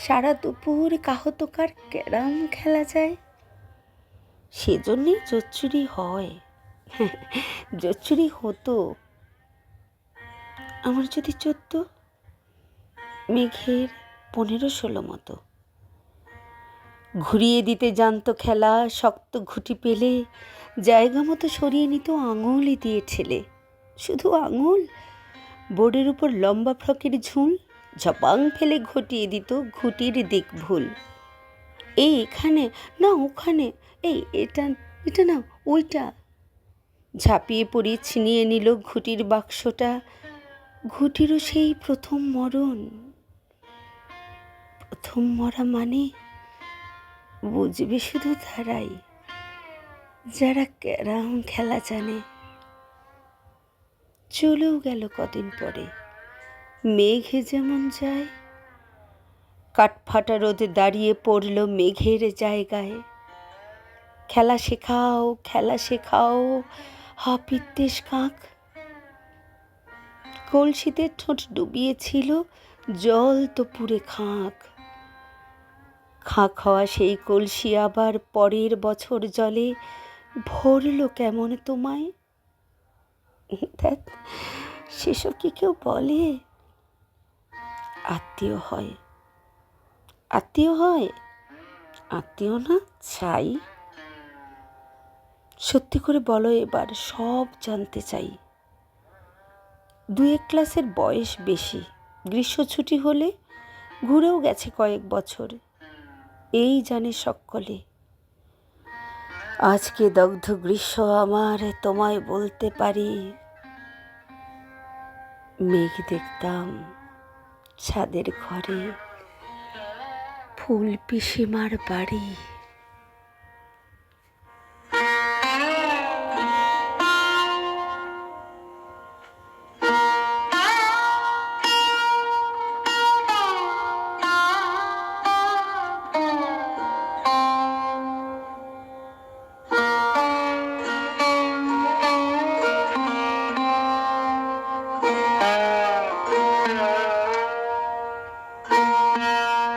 সারা দুপুর কাহতকার ক্যারাম খেলা যায়। সেজন্যেই জোচ্চুরি হয়। জোচ্চুরি হতো। আমার যদি চোদ্দ, মেঘের পনেরো, ষোলো মতো। ঘুরিয়ে দিতে জানতো খেলা, শক্ত ঘুটি পেলে, জায়গা মতো সরিয়ে নিত আঙুলই দিয়ে ছেলে শুধু আঙুল, বোর্ডের উপর লম্বা ফ্রকের ঝুল ঝপাং ফেলে ঘটিয়ে দিত ঘুটির দিক ভুল এই এখানে, না ওখানে, এই এটা এটা না ওইটা? ঝাঁপিয়ে পড়ে ছিনিয়ে নিল ঘুটির বাক্সটা। ঘুটিরও সেই প্রথম মরণ। প্রথম মরা মানে? বুঝবে শুধু তারাই, যারা ক্যারাম খেলা জানে। চলেও গেল কদিন পরে। মেঘে যেমন যায়, কাঠফাটা রোদে দাঁড়িয়ে পড়ল মেঘের জায়গায়। খেলা শেখাও খেলা শেখাও হাপিত্তেশ কাক। কলসিতে ঠোঁট ডুবিয়েছিল, জল তো পুরে খাঁক। খাঁ খাওয়া সেই কলসি আবার পরের বছর জলে ভরল কেমন তোমায়? সেসব কি কেউ বলে? আত্মীয় হয়। আত্মীয় হয়? আত্মীয় না, চাই। সত্যি করে বলো এবার, সব জানতে চাই। দু এক ক্লাসের বয়স বেশি। গ্রীষ্ম ছুটি হলে ঘুরেও গেছে কয়েক বছর। এই জানে সকলে। আজকে দগ্ধ গ্রীষ্ম আমার তোমায় বলতে পারি। মেঘ দেখতাম। ছাদের ঘরে ফুল পিসিমার বাড়ি।